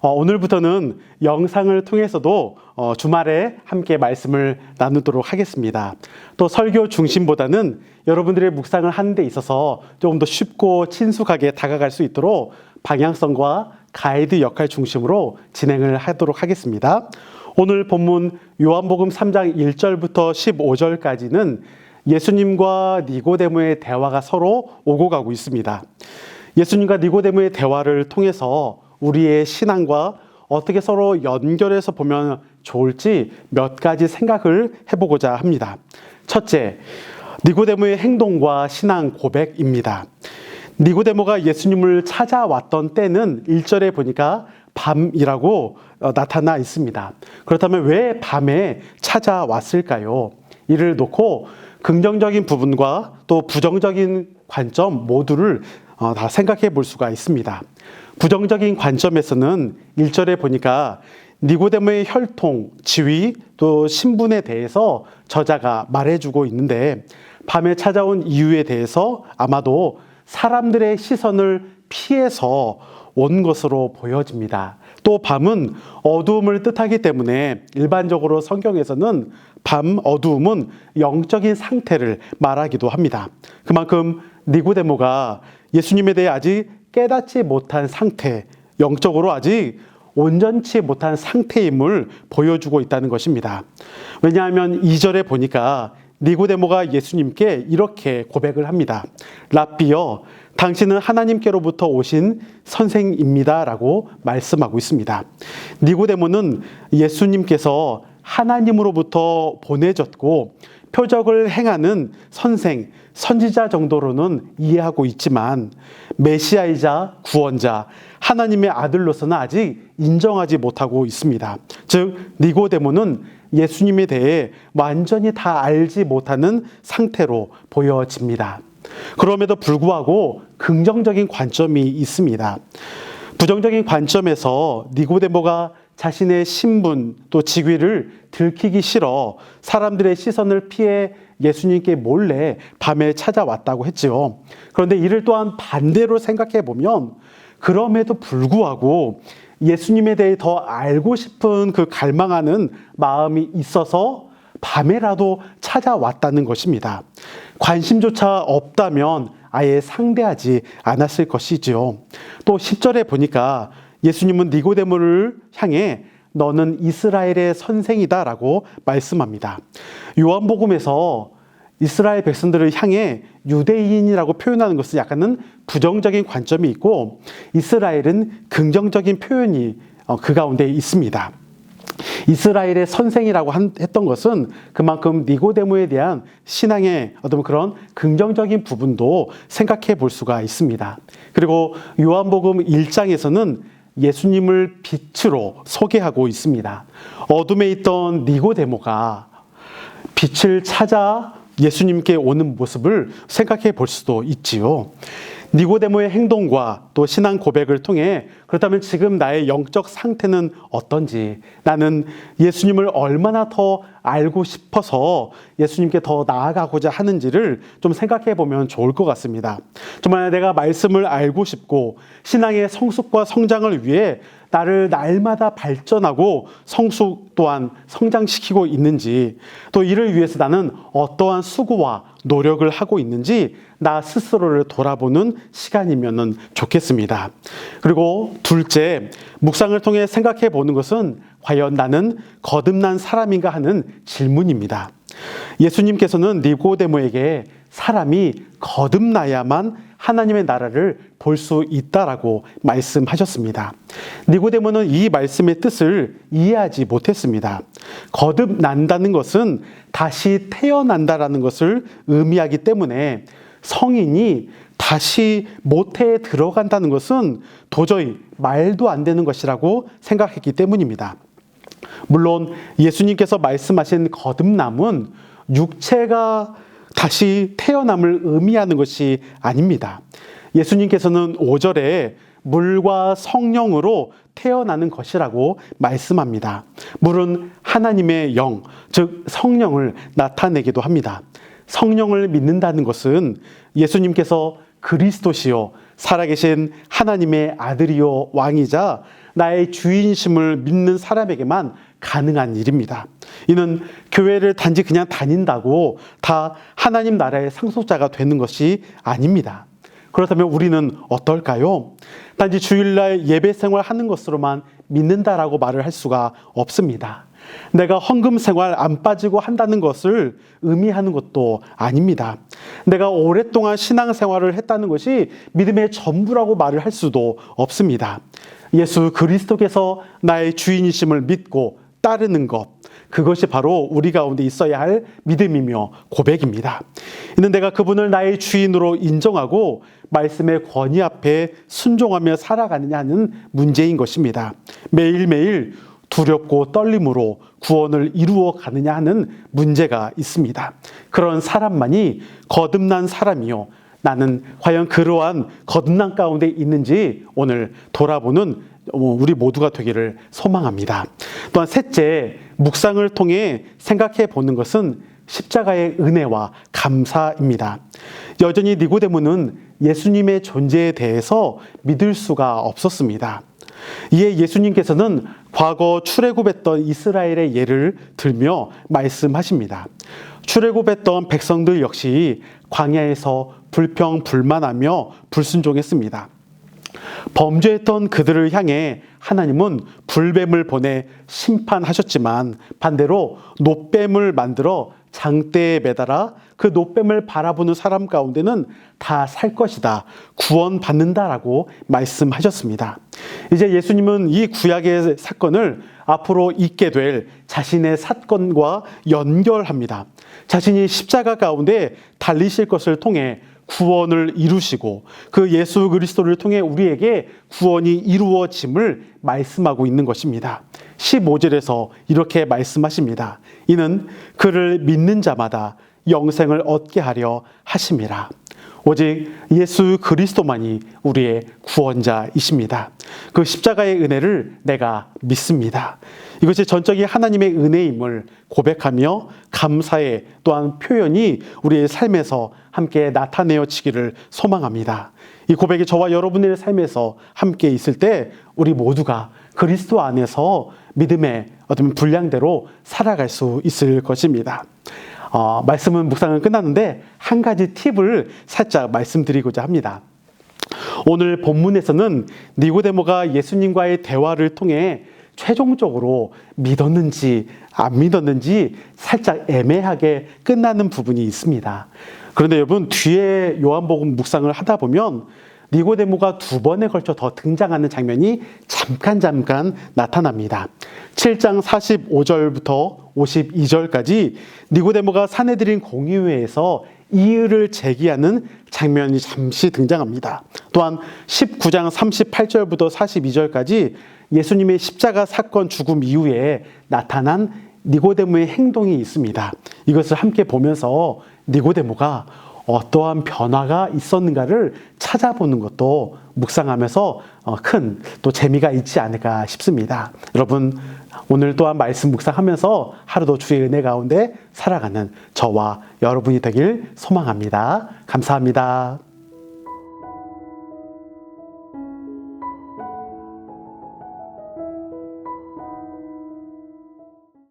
어, 오늘부터는 영상을 통해서도 어, 주말에 함께 말씀을 나누도록 하겠습니다. 또 설교 중심보다는 여러분들의 묵상을 하는 데 있어서 조금 더 쉽고 친숙하게 다가갈 수 있도록 방향성과 가이드 역할 중심으로 진행을 하도록 하겠습니다. 오늘 본문 요한복음 3장 1절부터 15절까지는 예수님과 니고데모의 대화가 서로 오고 가고 있습니다. 예수님과 니고데모의 대화를 통해서 우리의 신앙과 어떻게 서로 연결해서 보면 좋을지 몇 가지 생각을 해보고자 합니다. 첫째, 니고데모의 행동과 신앙 고백입니다. 니고데모가 예수님을 찾아왔던 때는 1절에 보니까 밤이라고 어, 나타나 있습니다. 그렇다면 왜 밤에 찾아왔을까요? 이를 놓고 긍정적인 부분과 또 부정적인 관점 모두를 어, 다 생각해 볼 수가 있습니다. 부정적인 관점에서는 1절에 보니까 니고데모의 혈통, 지위, 또 신분에 대해서 저자가 말해주고 있는데 밤에 찾아온 이유에 대해서 아마도 사람들의 시선을 피해서 온 것으로 보여집니다. 또 밤은 어두움을 뜻하기 때문에 일반적으로 성경에서는 밤 어두움은 영적인 상태를 말하기도 합니다. 그만큼 니고데모가 예수님에 대해 아직 깨닫지 못한 상태, 영적으로 아직 온전치 못한 상태임을 보여주고 있다는 것입니다. 왜냐하면 2절에 보니까 니고데모가 예수님께 이렇게 고백을 합니다. 라비여, 당신은 하나님께로부터 오신 선생입니다. 라고 말씀하고 있습니다. 니고데모는 예수님께서 하나님으로부터 보내졌고 표적을 행하는 선생, 선지자 정도로는 이해하고 있지만 메시아이자 구원자, 하나님의 아들로서는 아직 인정하지 못하고 있습니다. 즉, 니고데모는 예수님에 대해 완전히 다 알지 못하는 상태로 보여집니다. 그럼에도 불구하고 긍정적인 관점이 있습니다. 부정적인 관점에서 니고데모가 자신의 신분 또 직위를 들키기 싫어 사람들의 시선을 피해 예수님께 몰래 밤에 찾아왔다고 했지요. 그런데 이를 또한 반대로 생각해 보면 그럼에도 불구하고 예수님에 대해 더 알고 싶은 그 갈망하는 마음이 있어서 밤에라도 찾아왔다는 것입니다. 관심조차 없다면 아예 상대하지 않았을 것이지요. 또 10절에 보니까 예수님은 니고데모를 향해 너는 이스라엘의 선생이다 라고 말씀합니다. 요한복음에서 이스라엘 백성들을 향해 유대인이라고 표현하는 것은 약간은 부정적인 관점이 있고 이스라엘은 긍정적인 표현이 어, 그 가운데 있습니다. 이스라엘의 선생이라고 했던 것은 그만큼 니고데모에 대한 신앙의 어떤 그런 긍정적인 부분도 생각해 볼 수가 있습니다. 그리고 요한복음 1장에서는 예수님을 빛으로 소개하고 있습니다. 어둠에 있던 니고데모가 빛을 찾아 예수님께 오는 모습을 생각해 볼 수도 있지요. 니고데모의 행동과 또 신앙 고백을 통해 그렇다면 지금 나의 영적 상태는 어떤지 나는 예수님을 얼마나 더 알고 싶어서 예수님께 더 나아가고자 하는지를 좀 생각해 보면 좋을 것 같습니다. 정말 내가 말씀을 알고 싶고 신앙의 성숙과 성장을 위해 나를 날마다 발전하고 성숙 또한 성장시키고 있는지 또 이를 위해서 나는 어떠한 수고와 노력을 하고 있는지 나 스스로를 돌아보는 시간이면 좋겠습니다. 그리고 둘째, 묵상을 통해 생각해 보는 것은 과연 나는 거듭난 사람인가 하는 질문입니다. 예수님께서는 니고데모에게 사람이 거듭나야만 하나님의 나라를 볼 수 있다라고 말씀하셨습니다. 니고데모는 이 말씀의 뜻을 이해하지 못했습니다. 거듭난다는 것은 다시 태어난다라는 것을 의미하기 때문에 성인이 다시 모태에 들어간다는 것은 도저히 말도 안 되는 것이라고 생각했기 때문입니다. 물론 예수님께서 말씀하신 거듭남은 육체가 다시 태어남을 의미하는 것이 아닙니다. 예수님께서는 5절에 물과 성령으로 태어나는 것이라고 말씀합니다. 물은 하나님의 영, 즉 성령을 나타내기도 합니다. 성령을 믿는다는 것은 예수님께서 그리스도시요 살아계신 하나님의 아들이요 왕이자 나의 주인심을 믿는 사람에게만 가능한 일입니다. 이는 교회를 단지 그냥 다닌다고 다 하나님 나라의 상속자가 되는 것이 아닙니다. 그렇다면 우리는 어떨까요? 단지 주일날 예배 생활 하는 것으로만 믿는다라고 말을 할 수가 없습니다. 내가 헌금 생활 안 빠지고 한다는 것을 의미하는 것도 아닙니다. 내가 오랫동안 신앙 생활을 했다는 것이 믿음의 전부라고 말을 할 수도 없습니다. 예수 그리스도께서 나의 주인이심을 믿고 따르는 것. 그것이 바로 우리 가운데 있어야 할 믿음이며 고백입니다. 이는 내가 그분을 나의 주인으로 인정하고 말씀의 권위 앞에 순종하며 살아가느냐 하는 문제인 것입니다. 매일매일 두렵고 떨림으로 구원을 이루어 가느냐 하는 문제가 있습니다. 그런 사람만이 거듭난 사람이요. 나는 과연 그러한 거듭난 가운데 있는지 오늘 돌아보는 우리 모두가 되기를 소망합니다. 또한 셋째, 묵상을 통해 생각해 보는 것은 십자가의 은혜와 감사입니다. 여전히 니고데모는 예수님의 존재에 대해서 믿을 수가 없었습니다. 이에 예수님께서는 과거 출애굽했던 이스라엘의 예를 들며 말씀하십니다. 출애굽했던 백성들 역시 광야에서 불평 불만하며 불순종했습니다. 범죄했던 그들을 향해 하나님은 불뱀을 보내 심판하셨지만 반대로 노뱀을 만들어 장대에 매달아 그 노뱀을 바라보는 사람 가운데는 다 살 것이다. 구원받는다라고 말씀하셨습니다. 이제 예수님은 이 구약의 사건을 앞으로 있게 될 자신의 사건과 연결합니다. 자신이 십자가 가운데 달리실 것을 통해 구원을 이루시고 그 예수 그리스도를 통해 우리에게 구원이 이루어짐을 말씀하고 있는 것입니다. 15절에서 이렇게 말씀하십니다. 이는 그를 믿는 자마다 영생을 얻게 하려 하심이라. 오직 예수 그리스도만이 우리의 구원자이십니다. 그 십자가의 은혜를 내가 믿습니다. 이것이 전적인 하나님의 은혜임을 고백하며 감사의 또한 표현이 우리의 삶에서 함께 나타내어지기를 소망합니다. 이 고백이 저와 여러분의 삶에서 함께 있을 때 우리 모두가 그리스도 안에서 믿음의 어떤 분량대로 살아갈 수 있을 것입니다. 어, 말씀은 묵상은 끝났는데 한 가지 팁을 살짝 말씀드리고자 합니다. 오늘 본문에서는 니고데모가 예수님과의 대화를 통해 최종적으로 믿었는지 안 믿었는지 살짝 애매하게 끝나는 부분이 있습니다. 그런데 여러분 뒤에 요한복음 묵상을 하다 보면 니고데모가 두 번에 걸쳐 더 등장하는 장면이 잠깐 잠깐 나타납니다. 7장 45절부터 52절까지 니고데모가 사내들인 공의회에서 이의를 제기하는 장면이 잠시 등장합니다. 또한 19장 38절부터 42절까지 예수님의 십자가 사건 죽음 이후에 나타난 니고데모의 행동이 있습니다. 이것을 함께 보면서 니고데모가 어떠한 변화가 있었는가를 찾아보는 것도 묵상하면서 어, 큰또 재미가 있지 않을까 싶습니다. 여러분 오늘 또한 말씀 묵상하면서 하루도 주의 은혜 가운데 살아가는 저와 여러분이 되길 소망합니다. 감사합니다.